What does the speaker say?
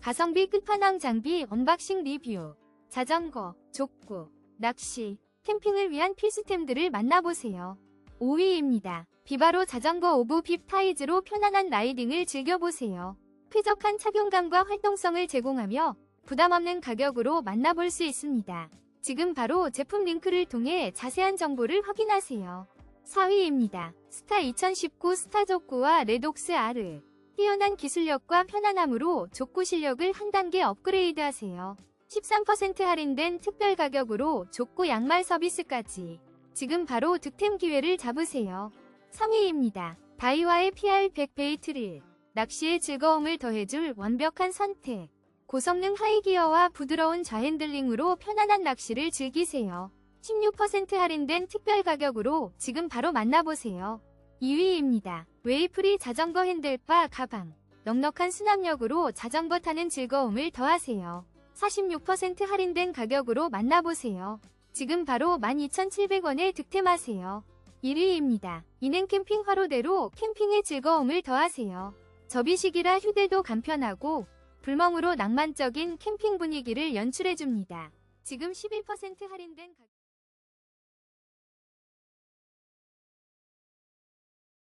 가성비 끝판왕 장비 언박싱 리뷰. 자전거, 족구, 낚시, 캠핑을 위한 필수템들을 만나보세요. 5위입니다. 비바로 자전거 오브 빕 타이즈로 편안한 라이딩을 즐겨보세요. 쾌적한 착용감과 활동성을 제공하며 부담 없는 가격으로 만나볼 수 있습니다. 지금 바로 제품 링크를 통해 자세한 정보를 확인하세요. 4위입니다. 스타 2019 스타 족구와 레독스 R. 뛰어난 기술력과 편안함으로 족구 실력을 한 단계 업그레이드 하세요. 13% 할인된 특별 가격으로 족구 양말 서비스까지. 지금 바로 득템 기회를 잡으세요. 3위입니다. 다이와의 PR100 베이트릴. 낚시의 즐거움을 더해줄 완벽한 선택. 고성능 하이기어와 부드러운 좌핸들링으로 편안한 낚시를 즐기세요. 16% 할인된 특별 가격으로 지금 바로 만나보세요. 2위입니다. 웨이프리 자전거 핸들바 가방. 넉넉한 수납력으로 자전거 타는 즐거움을 더하세요. 46% 할인된 가격으로 만나보세요. 지금 바로 12,700원에 득템하세요. 1위입니다. 이는 캠핑 화로대로 캠핑의 즐거움을 더하세요. 접이식이라 휴대도 간편하고 불멍으로 낭만적인 캠핑 분위기를 연출해줍니다. 지금 11% 할인된 가격